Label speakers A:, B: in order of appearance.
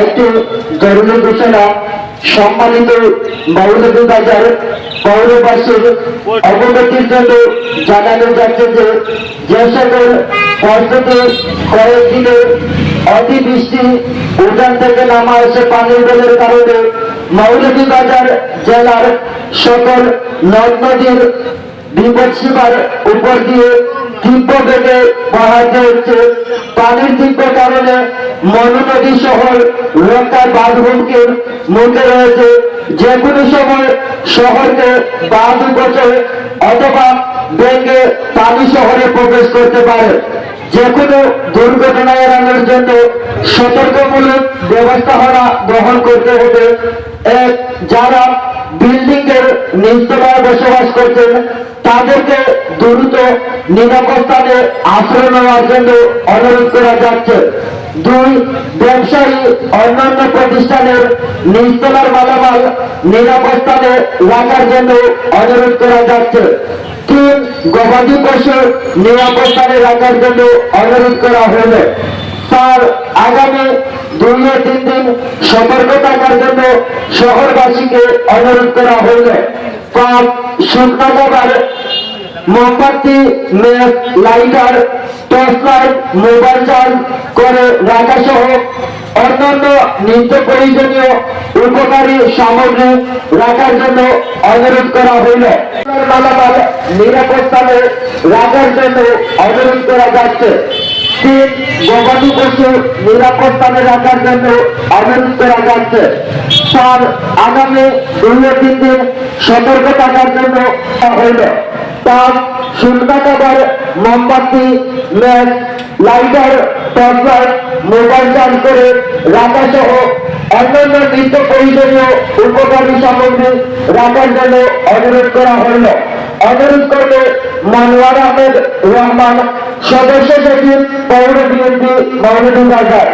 A: একটু জরুরি ঘোষণা, সম্মানিত মৌলভী বাজার পৌরবাসীর অবগতির জন্য জানানো যাচ্ছে যে যে সকল পদ্ধতি কয়েকদিনে অতিবৃষ্টি উঠান থেকে নামা এসে পানির বেলের কারণে। মৌলভী বাজার জেলার সকল নদ নদীর বিপদ সীমার উপর দিয়ে তীব্র বেগে বাড়াতে হচ্ছে পানির তীব্র কারণে মনোনদী শহর রক্ষার বাঁধ হুমকির মুখে রয়েছে। যে কোনো সময় শহরকে অথবা বেগে পানি শহরে প্রবেশ করতে পারে। যে কোনো দুর্ঘটনা এড়ানোর জন্য সতর্কমূলক ব্যবস্থাপনা গ্রহণ করতে হবে। এক, যারা বিল্ডিং এর নিচতলায় বসবাস করছেন, তাদেরকে দ্রুত নিরাপদ আশ্রয় নেওয়ার জন্য অনুরোধ করা যাচ্ছে। দুই, ব্যবসায়ী অন্যান্য প্রতিষ্ঠানের নিচতলার মালামাল স্থানে রাখার জন্য অনুরোধ করা যাচ্ছে। তিন, গবাদি পশু নিরাপদ রাখার জন্য অনুরোধ করা হলো। তার আগামী দুই ও তিন দিন সতর্ক থাকার জন্য শহরবাসীকে অনুরোধ করা হইল পাঁচ শুকনা খাবার মোমবাতি মেঘ lighter, torch light, mobile charge করে রাখা সহ অন্যান্য নিত্য প্রয়োজনীয় উপকারী সামগ্রী রাখার জন্য অনুরোধ করা হইল। মালামাল নিরাপদ রাখার জন্য অনুরোধ করা যাচ্ছে। তিন গবাদি পশু নিরাপদ রাখার জন্য অনুরোধ করা যাচ্ছে। চার, আগামী দুই তিন দিন সতর্ক থাকার জন্য হইল। পাঁচ শুকনা খাবার মোমবাতি, match, lighter torch mobile charge করে রাখা সহ অন্যান্য নিত্য প্রয়োজনীয় উপকারী সামগ্রী রাখার জন্য অনুরোধ করা হইল। অনুরোধ করলে মনোয়ার আহমেদ রহমান, সদস্য সচিব, পৌর বিএনপি মৌলভী বাজার